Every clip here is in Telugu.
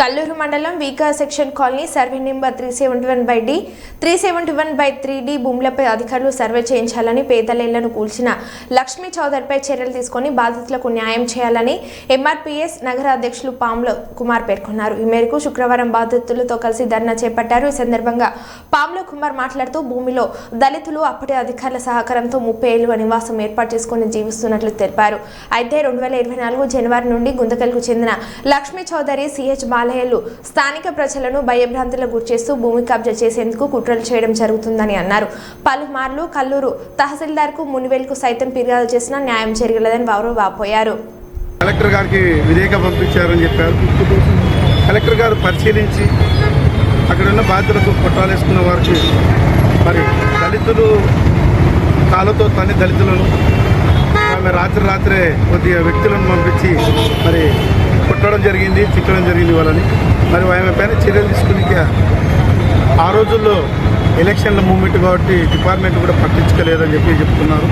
కల్లూరు మండలం వీకా section colony survey number three seventy one by D three seventy one by three D భూములపై అధికారులు సర్వే చేయించాలని పేదలేళ్ళను కూల్చిన లక్ష్మీ చౌదరిపై చర్యలు తీసుకొని బాధితులకు న్యాయం చేయాలని ఎంఆర్పీఎస్ నగర అధ్యక్షులు పాముల కుమార్ పేర్కొన్నారు. ఈ మేరకు శుక్రవారం బాధితులతో కలిసి ధర్నా చేపట్టారు. ఈ సందర్భంగా పాముల కుమార్ మాట్లాడుతూ భూమిలో దళితులు అప్పటి అధికారుల సహకారంతో ముప్పై ఏళ్ళుగా నివాసం ఏర్పాటు చేసుకుని జీవిస్తున్నట్లు తెలిపారు. అయితే రెండు వేల ఇరవై నాలుగు జనవరి నుండి గుంతకల్కు చెందిన లక్ష్మీ చౌదరి సిహెచ్ బాలయ్యలు స్థానిక ప్రజలను భయభ్రాంతులకు గురిచేస్తూ భూమి కబ్జా చేసేందుకు కుట్రలు చేయడం జరుగుతుందని అన్నారు. పలుమార్లు కల్లూరు తహసీల్దార్కు మునివేల్కు సైతం ఫిర్యాదు చేసినా న్యాయం జరగలేదని వారు వాపోయారు. కలెక్టర్ గారికి విధేయక పంపించారని చెప్పారు. కలెక్టర్ గారు పరిశీలించి అక్కడ ఉన్న బాధ్యులకు కొట్టాలేసుకున్న వారికి మరి దళితులు కాళ్ళతో తన్ని దళితులను ఆమె రాత్రి రాత్రే కొద్దిగా వ్యక్తులను పంపించి మరి జరిగింది తిట్టడం జరిగింది వాళ్ళని. మరి ఆమె పైన చర్యలు తీసుకుని ఆ రోజుల్లో ఎలక్షన్ల మూమెంట్ కాబట్టి డిపార్ట్మెంట్ కూడా పట్టించుకోలేదని చెప్పి చెప్తున్నారు.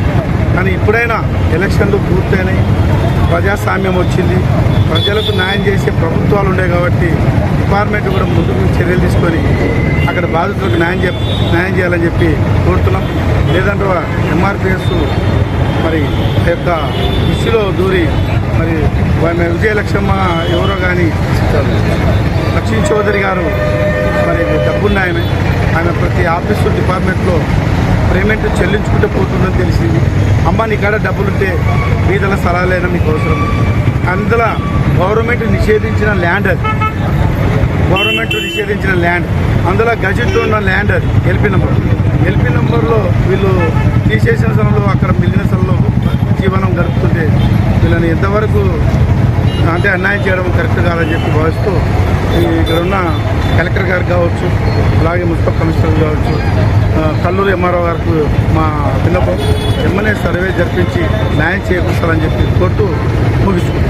కానీ ఇప్పుడైనా ఎలక్షన్లు పూర్తయినాయి ప్రజాస్వామ్యం వచ్చింది ప్రజలకు న్యాయం చేసే ప్రభుత్వాలు ఉండే కాబట్టి డిపార్ట్మెంట్ కూడా ముందుకు చర్యలు తీసుకొని అక్కడ బాధితులకు న్యాయం చే న్యాయం చేయాలని చెప్పి కోరుతున్నాం. లేదంటే ఎంఆర్పిఎస్ మరి ఆ యొక్క ఇష్యూలో దూరి మరి ఆమె విజయలక్ష్మ ఎవరో కానీ లక్ష్మీ చౌదరి గారు మరి డబ్బున్న ఆమె ఆమె ప్రతి ఆఫీసు డిపార్ట్మెంట్లో పేమెంట్ చెల్లించుకుంటూ పోతుందని తెలిసింది. అమ్మ నీ కాడ డబ్బులుంటే మీదల స్థలాలైనా మీకు అవసరం. అందులో గవర్నమెంట్ నిషేధించిన ల్యాండ్ అది. గవర్నమెంట్ నిషేధించిన ల్యాండ్. అందులో గజెట్లో ఉన్న ల్యాండ్ అది. LP number. ఎల్పి నెంబర్లో వీళ్ళు తీసేసిన సమయంలో అక్కడ ఇంతవరకు అంటే అన్యాయం చేయడం కరెక్ట్ కాదని చెప్పి భావిస్తూ ఇక్కడ ఉన్న కలెక్టర్ గారికి కావచ్చు అలాగే మున్సిపల్ కమిషనర్ కావచ్చు కల్లూరు ఎంఆర్ఓ గారికి మా విన్నపం ఎమ్మెల్యే సర్వే జరిపించి న్యాయం చేకూర్చాలని చెప్పి కోరుతూ ముగిస్తుంది